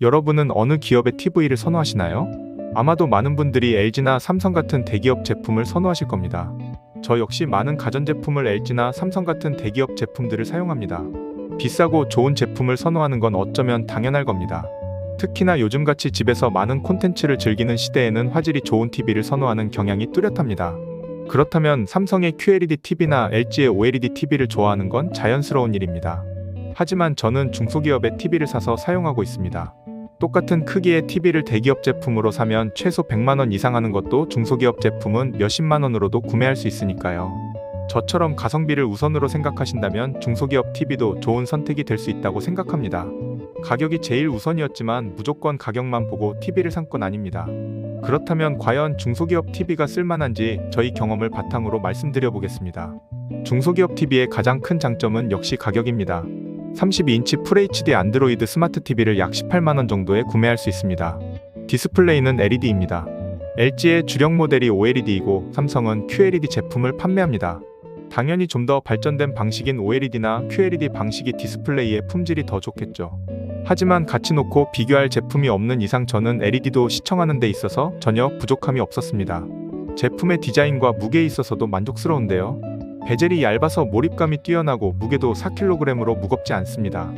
여러분은 어느 기업의 TV를 선호하시나요? 아마도 많은 분들이 LG나 삼성 같은 대기업 제품을 선호하실 겁니다. 저 역시 많은 가전제품을 LG나 삼성 같은 대기업 제품들을 사용합니다. 비싸고 좋은 제품을 선호하는 건 어쩌면 당연할 겁니다. 특히나 요즘같이 집에서 많은 콘텐츠를 즐기는 시대에는 화질이 좋은 TV를 선호하는 경향이 뚜렷합니다. 그렇다면 삼성의 QLED TV나 LG의 OLED TV를 좋아하는 건 자연스러운 일입니다. 하지만 저는 중소기업의 TV를 사서 사용하고 있습니다. 똑같은 크기의 TV를 대기업 제품으로 사면 최소 100만 원 이상 하는 것도 중소기업 제품은 몇십만 원으로도 구매할 수 있으니까요. 저처럼 가성비를 우선으로 생각하신다면 중소기업 TV도 좋은 선택이 될 수 있다고 생각합니다. 가격이 제일 우선이었지만 무조건 가격만 보고 TV를 산 건 아닙니다. 그렇다면 과연 중소기업 TV가 쓸만한지 저희 경험을 바탕으로 말씀드려 보겠습니다. 중소기업 TV의 가장 큰 장점은 역시 가격입니다. 32인치 FHD 안드로이드 스마트 TV를 약 18만원 정도에 구매할 수 있습니다. 디스플레이는 LED입니다. LG의 주력 모델이 OLED이고 삼성은 QLED 제품을 판매합니다. 당연히 좀 더 발전된 방식인 OLED나 QLED 방식이 디스플레이의 품질이 더 좋겠죠. 하지만 같이 놓고 비교할 제품이 없는 이상 저는 LED도 시청하는 데 있어서 전혀 부족함이 없었습니다. 제품의 디자인과 무게에 있어서도 만족스러운데요. 베젤이 얇아서 몰입감이 뛰어나고 무게도 4kg으로 무겁지 않습니다.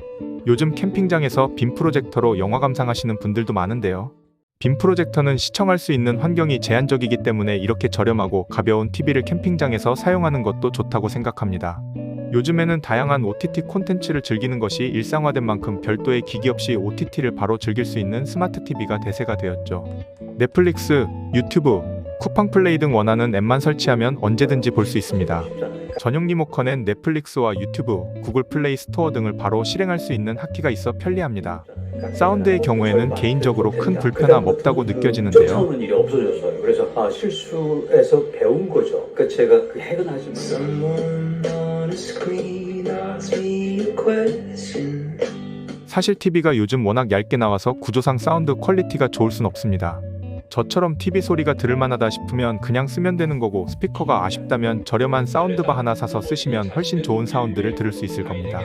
요즘 캠핑장에서 빔 프로젝터로 영화 감상하시는 분들도 많은데요. 빔 프로젝터는 시청할 수 있는 환경이 제한적이기 때문에 이렇게 저렴하고 가벼운 TV를 캠핑장에서 사용하는 것도 좋다고 생각합니다. 요즘에는 다양한 OTT 콘텐츠를 즐기는 것이 일상화된 만큼 별도의 기기 없이 OTT를 바로 즐길 수 있는 스마트 TV가 대세가 되었죠. 넷플릭스, 유튜브, 쿠팡 플레이 등 원하는 앱만 설치하면 언제든지 볼 수 있습니다. 전용 리모컨엔 넷플릭스와 유튜브, 구글 플레이 스토어 등을 바로 실행할 수 있는 하키가 있어 편리합니다. 사운드의 경우에는 개인적으로 큰 불편함 없다고 느껴지는데요. 쫓아오는 일이 없어졌어요. 그래서 아, 실수에서 배운 거죠. 그러니까 제가 그 핵은 a question. 사실 TV가 요즘 워낙 얇게 나와서 구조상 사운드 퀄리티가 좋을 순 없습니다. 저처럼 TV 소리가 들을 만하다 싶으면 그냥 쓰면 되는 거고 스피커가 아쉽다면 저렴한 사운드바 하나 사서 쓰시면 훨씬 좋은 사운드를 들을 수 있을 겁니다.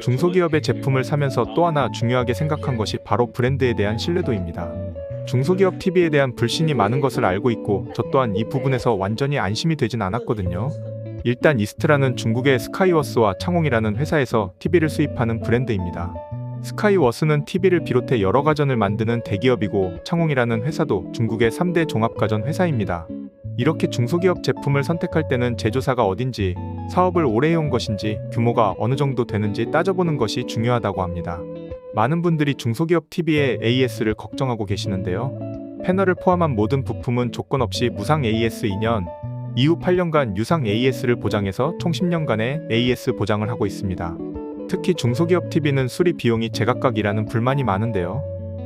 중소기업의 제품을 사면서 또 하나 중요하게 생각한 것이 바로 브랜드에 대한 신뢰도입니다. 중소기업 TV에 대한 불신이 많은 것을 알고 있고 저 또한 이 부분에서 완전히 안심이 되진 않았거든요. 일단 이스트라는 중국의 스카이워스와 창홍이라는 회사에서 TV를 수입하는 브랜드입니다. 스카이워스는 TV를 비롯해 여러 가전을 만드는 대기업이고 창홍이라는 회사도 중국의 3대 종합가전 회사입니다. 이렇게 중소기업 제품을 선택할 때는 제조사가 어딘지, 사업을 오래 해온 것인지, 규모가 어느 정도 되는지 따져보는 것이 중요하다고 합니다. 많은 분들이 중소기업 TV의 AS를 걱정하고 계시는데요. 패널을 포함한 모든 부품은 조건 없이 무상 AS 2년, 이후 8년간 유상 AS를 보장해서 총 10년간의 AS 보장을 하고 있습니다. 특히 중소기업 TV는 수리 비용이 제각각이라는 불만이 많은데요.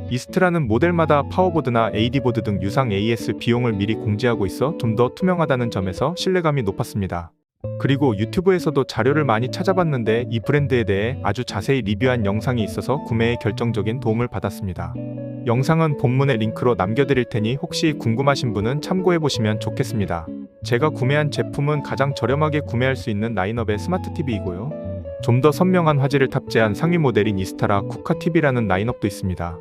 이스트라는 모델마다 파워보드나 AD보드 등 유상 AS 비용을 미리 공지하고 있어 좀 더 투명하다는 점에서 신뢰감이 높았습니다. 그리고 유튜브에서도 자료를 많이 찾아봤는데 이 브랜드에 대해 아주 자세히 리뷰한 영상이 있어서 구매에 결정적인 도움을 받았습니다. 영상은 본문의 링크로 남겨드릴 테니 혹시 궁금하신 분은 참고해보시면 좋겠습니다. 제가 구매한 제품은 가장 저렴하게 구매할 수 있는 라인업의 스마트 TV이고요. 좀 더 선명한 화질을 탑재한 상위 모델인 이스타라 쿠카 TV라는 라인업도 있습니다.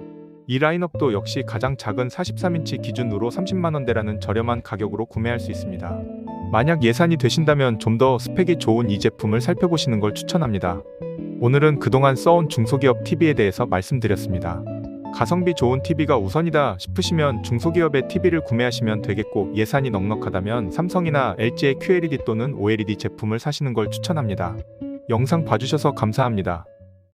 이 라인업도 역시 가장 작은 43인치 기준으로 30만 원대라는 저렴한 가격으로 구매할 수 있습니다. 만약 예산이 되신다면 좀 더 스펙이 좋은 이 제품을 살펴보시는 걸 추천합니다. 오늘은 그동안 써온 중소기업 TV에 대해서 말씀드렸습니다. 가성비 좋은 TV가 우선이다 싶으시면 중소기업의 TV를 구매하시면 되겠고 예산이 넉넉하다면 삼성이나 LG의 QLED 또는 OLED 제품을 사시는 걸 추천합니다. 영상 봐주셔서 감사합니다.